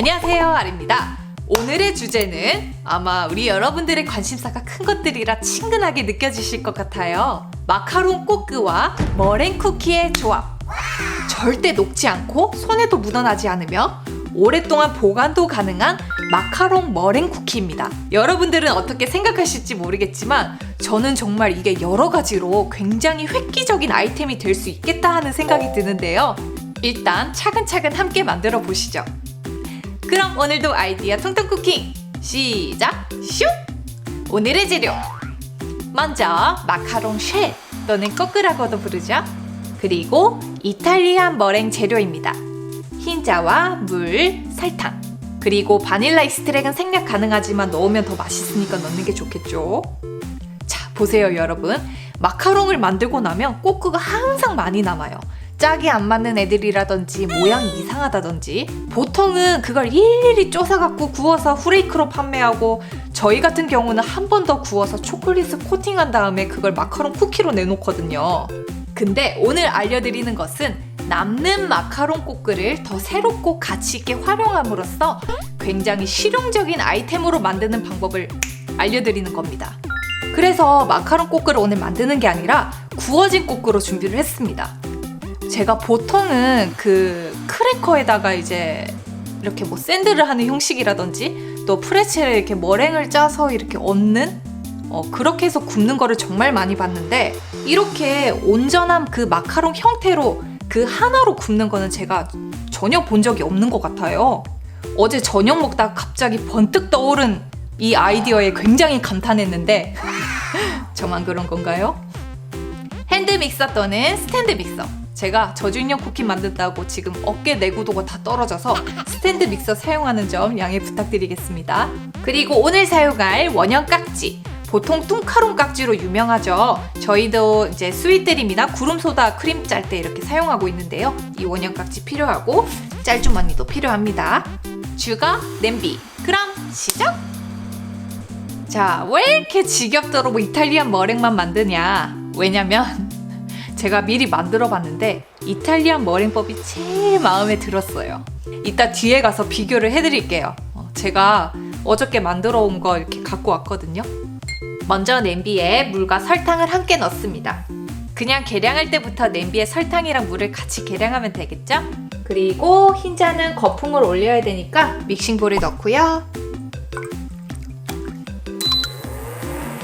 안녕하세요, 아리입니다. 오늘의 주제는 아마 우리 여러분들의 관심사가 큰 것들이라 친근하게 느껴지실 것 같아요. 마카롱 꼬끄와 머랭 쿠키의 조합. 절대 녹지 않고 손에도 묻어나지 않으며 오랫동안 보관도 가능한 마카롱 머랭 쿠키입니다. 여러분들은 어떻게 생각하실지 모르겠지만 저는 정말 이게 여러 가지로 굉장히 획기적인 아이템이 될 수 있겠다 하는 생각이 드는데요. 일단 차근차근 함께 만들어 보시죠. 그럼 오늘도 아이디어 통통 쿠킹 시작 슉! 오늘의 재료 먼저 마카롱 쉘 또는 꼬끄라고도 부르죠. 그리고 이탈리안 머랭 재료입니다. 흰자와 물, 설탕 그리고 바닐라 익스트랙은 생략 가능하지만 넣으면 더 맛있으니까 넣는 게 좋겠죠. 자 보세요 여러분 마카롱을 만들고 나면 꼬끄가 항상 많이 남아요. 짝이 안 맞는 애들이라든지 모양이 이상하다든지 보통은 그걸 일일이 쪼사갖고 구워서 후레이크로 판매하고 저희 같은 경우는 한 번 더 구워서 초콜릿을 코팅한 다음에 그걸 마카롱 쿠키로 내놓거든요. 근데 오늘 알려드리는 것은 남는 마카롱 꼬끄를 더 새롭고 가치 있게 활용함으로써 굉장히 실용적인 아이템으로 만드는 방법을 알려드리는 겁니다. 그래서 마카롱 꼬끄를 오늘 만드는 게 아니라 구워진 꼬끄로 준비를 했습니다. 제가 보통은 그 크래커에다가 이제 이렇게 뭐 샌드를 하는 형식이라든지 또 프레첼에 이렇게 머랭을 짜서 이렇게 얹는 어, 그렇게 해서 굽는 거를 정말 많이 봤는데 이렇게 온전한 그 마카롱 형태로 그 하나로 굽는 거는 제가 전혀 본 적이 없는 것 같아요. 어제 저녁 먹다가 갑자기 번뜩 떠오른 이 아이디어에 굉장히 감탄했는데 저만 그런 건가요? 핸드 믹서 또는 스탠드 믹서. 제가 저준형 쿠키 만든다고 지금 어깨 내구도가 다 떨어져서 스탠드 믹서 사용하는 점 양해 부탁드리겠습니다. 그리고 오늘 사용할 원형 깍지. 보통 뚱카롱 깍지로 유명하죠. 저희도 이제 스윗들입니다. 구름소다 크림 짤 때 이렇게 사용하고 있는데요. 이 원형 깍지 필요하고 짤주머니도 필요합니다. 주거, 냄비. 그럼 시작! 자, 왜 이렇게 지겹도록 뭐 이탈리안 머랭만 만드냐? 왜냐면 제가 미리 만들어 봤는데 이탈리안 머랭법이 제일 마음에 들었어요. 이따 뒤에 가서 비교를 해드릴게요. 어, 제가 어저께 만들어 온 거 이렇게 갖고 왔거든요. 먼저 냄비에 물과 설탕을 함께 넣습니다. 그냥 계량할 때부터 냄비에 설탕이랑 물을 같이 계량하면 되겠죠? 그리고 흰자는 거품을 올려야 되니까 믹싱볼에 넣고요.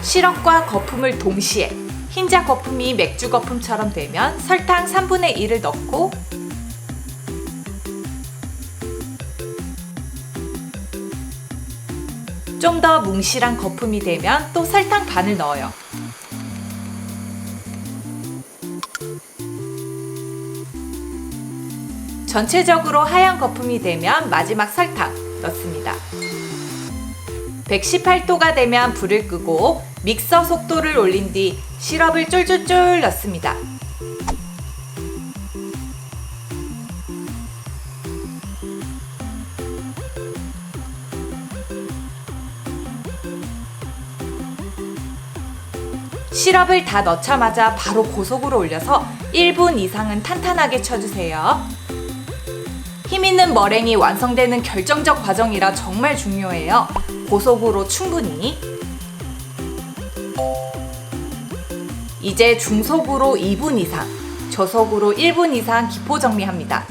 시럽과 거품을 동시에 흰자 거품이 맥주 거품처럼 되면 설탕 3분의 1을 넣고 좀 더 뭉실한 거품이 되면 또 설탕 반을 넣어요. 전체적으로 하얀 거품이 되면 마지막 설탕 넣습니다. 118도가 되면 불을 끄고 믹서 속도를 올린 뒤 시럽을 쫄쫄쫄 넣습니다. 시럽을 다 넣자마자 바로 고속으로 올려서 1분 이상은 탄탄하게 쳐주세요. 힘 있는 머랭이 완성되는 결정적 과정이라 정말 중요해요. 고속으로 충분히. 이제 중속으로 2분 이상, 저속으로 1분 이상 기포 정리합니다.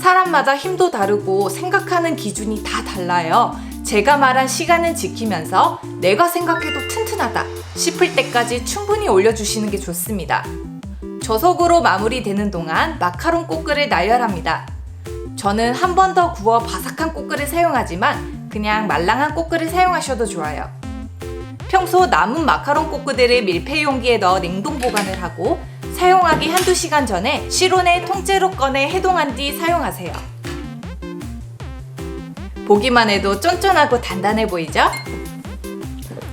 사람마다 힘도 다르고 생각하는 기준이 다 달라요. 제가 말한 시간은 지키면서 내가 생각해도 튼튼하다 싶을 때까지 충분히 올려주시는 게 좋습니다. 저속으로 마무리되는 동안 마카롱 꼬끄를 나열합니다. 저는 한 번 더 구워 바삭한 꼬끄를 사용하지만 그냥 말랑한 꼬끄를 사용하셔도 좋아요. 평소 남은 마카롱 꼬끄들을 밀폐 용기에 넣어 냉동 보관을 하고 사용하기 한두 시간 전에 실온에 통째로 꺼내 해동한 뒤 사용하세요. 보기만 해도 쫀쫀하고 단단해 보이죠?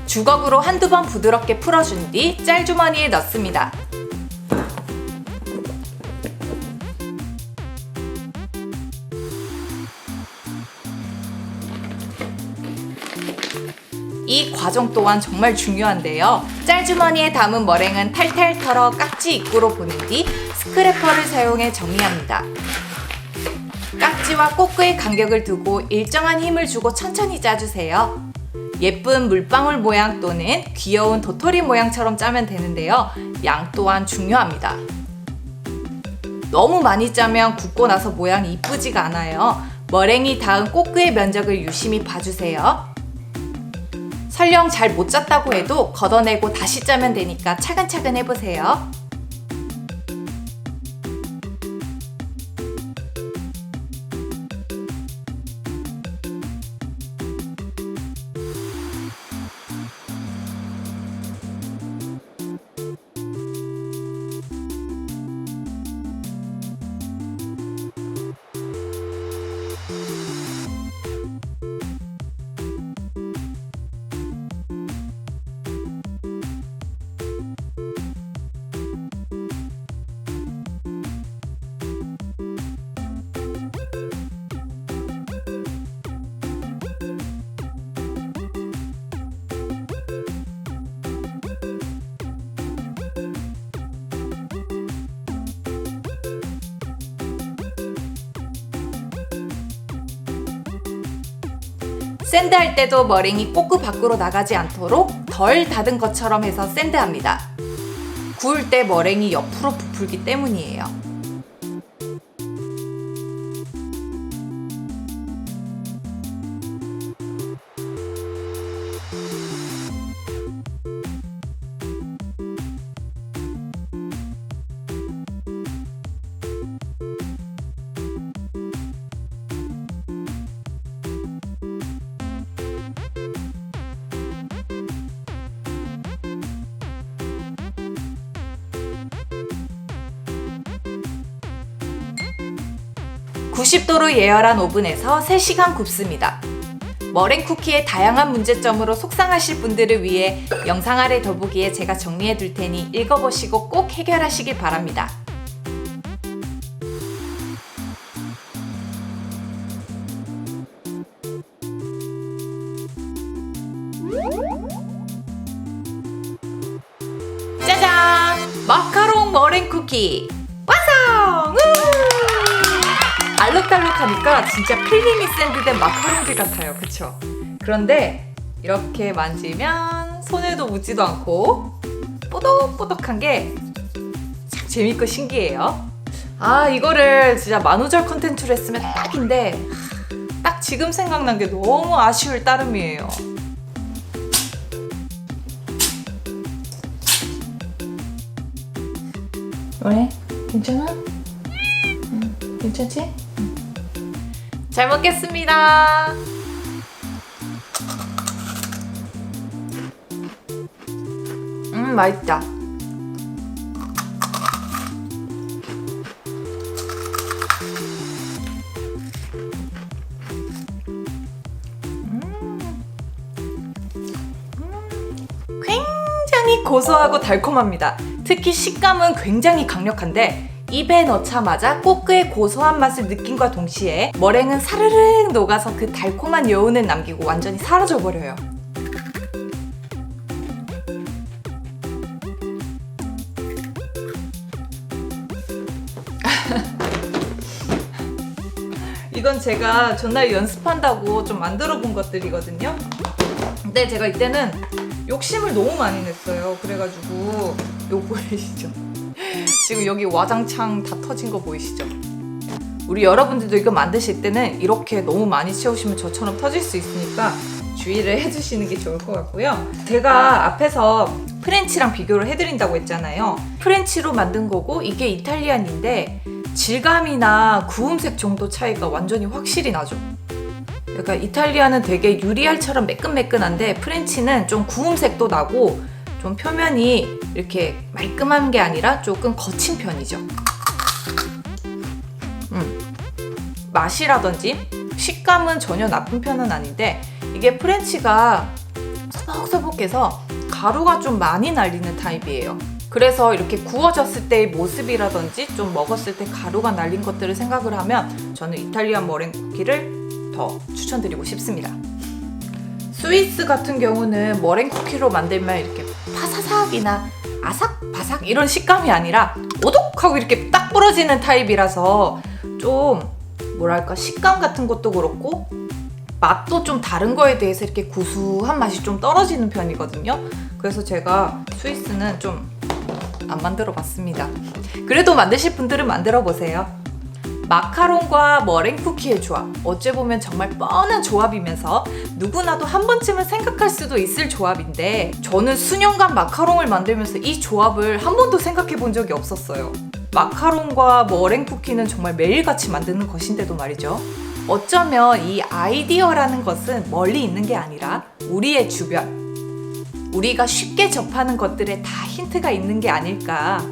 주걱으로 한두 번 부드럽게 풀어준 뒤 짤주머니에 넣습니다. 이 과정 또한 정말 중요한데요. 짤주머니에 담은 머랭은 탈탈 털어 깍지 입구로 보낸 뒤 스크래퍼를 사용해 정리합니다. 깍지와 꼬끄의 간격을 두고 일정한 힘을 주고 천천히 짜주세요. 예쁜 물방울 모양 또는 귀여운 도토리 모양처럼 짜면 되는데요. 양 또한 중요합니다. 너무 많이 짜면 굽고 나서 모양이 이쁘지가 않아요. 머랭이 닿은 꼬끄의 면적을 유심히 봐주세요. 설령 잘 못 짰다고 해도 걷어내고 다시 짜면 되니까 차근차근 해보세요. 샌드할 때도 머랭이 꼬끄 밖으로 나가지 않도록 덜 닫은 것처럼 해서 샌드합니다. 구울 때 머랭이 옆으로 부풀기 때문이에요. (90도로) 예열한 오븐에서 (3시간) 굽습니다. 머랭 쿠키의 다양한 문제점으로 속상하실 분들을 위해 영상 아래 더보기에 제가 정리해 둘 테니 읽어보시고 꼭 해결하시길 바랍니다. 짜잔! 마카롱 머랭 쿠키 알록달록하니까 진짜 필름이 샌드된 마카롱들 같아요. 그쵸? 그런데 이렇게 만지면 손에도 묻지도 않고 뽀독뽀독한 게 참 재밌고 신기해요. 아 이거를 진짜 만우절 컨텐츠로 했으면 딱인데 딱 지금 생각난 게 너무 아쉬울 따름이에요. 왜? 괜찮아? 응, 괜찮지? 잘 먹겠습니다. 음, 맛있다. 굉장히 고소하고 달콤합니다. 특히 식감은 굉장히 강력한데 입에 넣자마자 꼬끄의 고소한 맛을 느낀과 동시에 머랭은 사르르 녹아서 그 달콤한 여운을 남기고 완전히 사라져 버려요. 이건 제가 전날 연습한다고 좀 만들어 본 것들이거든요. 근데 제가 이때는 욕심을 너무 많이 냈어요. 그래가지고 요 보이시죠? 지금 여기 와장창 다 터진 거 보이시죠? 우리 여러분들도 이거 만드실 때는 이렇게 너무 많이 채우시면 저처럼 터질 수 있으니까 주의를 해주시는 게 좋을 것 같고요. 제가 앞에서 프렌치랑 비교를 해드린다고 했잖아요. 프렌치로 만든 거고 이게 이탈리안인데 질감이나 구움색 정도 차이가 완전히 확실히 나죠. 그러니까 이탈리아는 되게 유리알처럼 매끈매끈한데 프렌치는 좀 구움색도 나고 좀 표면이 이렇게 말끔한 게 아니라 조금 거친 편이죠. 음. 맛이라든지 식감은 전혀 나쁜 편은 아닌데 이게 프렌치가 서벅서벅해서 가루가 좀 많이 날리는 타입이에요. 그래서 이렇게 구워졌을 때의 모습이라든지 좀 먹었을 때 가루가 날린 것들을 생각을 하면 저는 이탈리안 머랭 쿠키를 더 추천드리고 싶습니다. 스위스 같은 경우는 머랭 쿠키로 만들면 이렇게 파사삭이나 아삭바삭 이런 식감이 아니라 오독하고 이렇게 딱 부러지는 타입이라서 좀 뭐랄까 식감 같은 것도 그렇고 맛도 좀 다른 거에 대해서 이렇게 구수한 맛이 좀 떨어지는 편이거든요. 그래서 제가 스위스는 좀 안 만들어 봤습니다. 그래도 만드실 분들은 만들어 보세요. 마카롱과 머랭 쿠키의 조합. 어째 보면 정말 뻔한 조합이면서 누구나도 한 번쯤은 생각할 수도 있을 조합인데 저는 수년간 마카롱을 만들면서 이 조합을 한 번도 생각해 본 적이 없었어요. 마카롱과 머랭 쿠키는 정말 매일같이 만드는 것인데도 말이죠. 어쩌면 이 아이디어라는 것은 멀리 있는 게 아니라 우리의 주변, 우리가 쉽게 접하는 것들에 다 힌트가 있는 게 아닐까.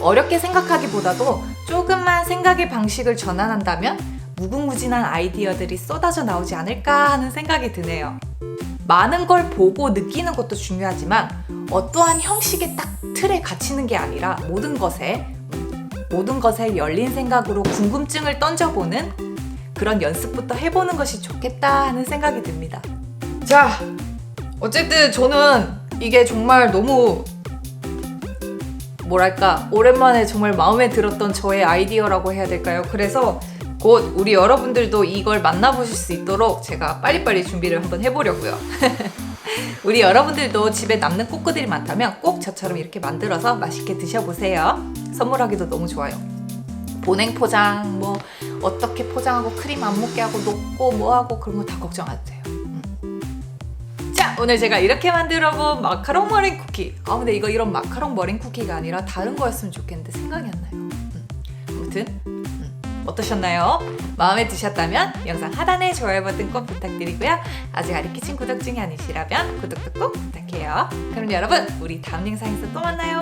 어렵게 생각하기보다도 조금만 생각의 방식을 전환한다면 무궁무진한 아이디어들이 쏟아져 나오지 않을까 하는 생각이 드네요. 많은 걸 보고 느끼는 것도 중요하지만 어떠한 형식의 딱 틀에 갇히는 게 아니라 모든 것에 모든 것에 열린 생각으로 궁금증을 던져보는 그런 연습부터 해보는 것이 좋겠다 하는 생각이 듭니다. 자, 어쨌든 저는 이게 정말 너무 뭐랄까 오랜만에 정말 마음에 들었던 저의 아이디어라고 해야 될까요? 그래서 곧 우리 여러분들도 이걸 만나보실 수 있도록 제가 빨리빨리 준비를 한번 해보려고요. 우리 여러분들도 집에 남는 꼬끄들이 많다면 꼭 저처럼 이렇게 만들어서 맛있게 드셔보세요. 선물하기도 너무 좋아요. 보냉 포장 뭐 어떻게 포장하고 크림 안 묻게 하고 녹고 뭐하고 그런 거 다 걱정 안 돼요. 자 오늘 제가 이렇게 만들어본 마카롱 머랭 쿠키 아 근데 이거 이런 마카롱 머랭 쿠키가 아니라 다른 거였으면 좋겠는데 생각이 안 나요 음. 아무튼 음. 어떠셨나요? 마음에 드셨다면 영상 하단에 좋아요 버튼 꼭 부탁드리고요 아직 아리키친 구독 중이 아니시라면 구독도 꼭 부탁해요 그럼 여러분 우리 다음 영상에서 또 만나요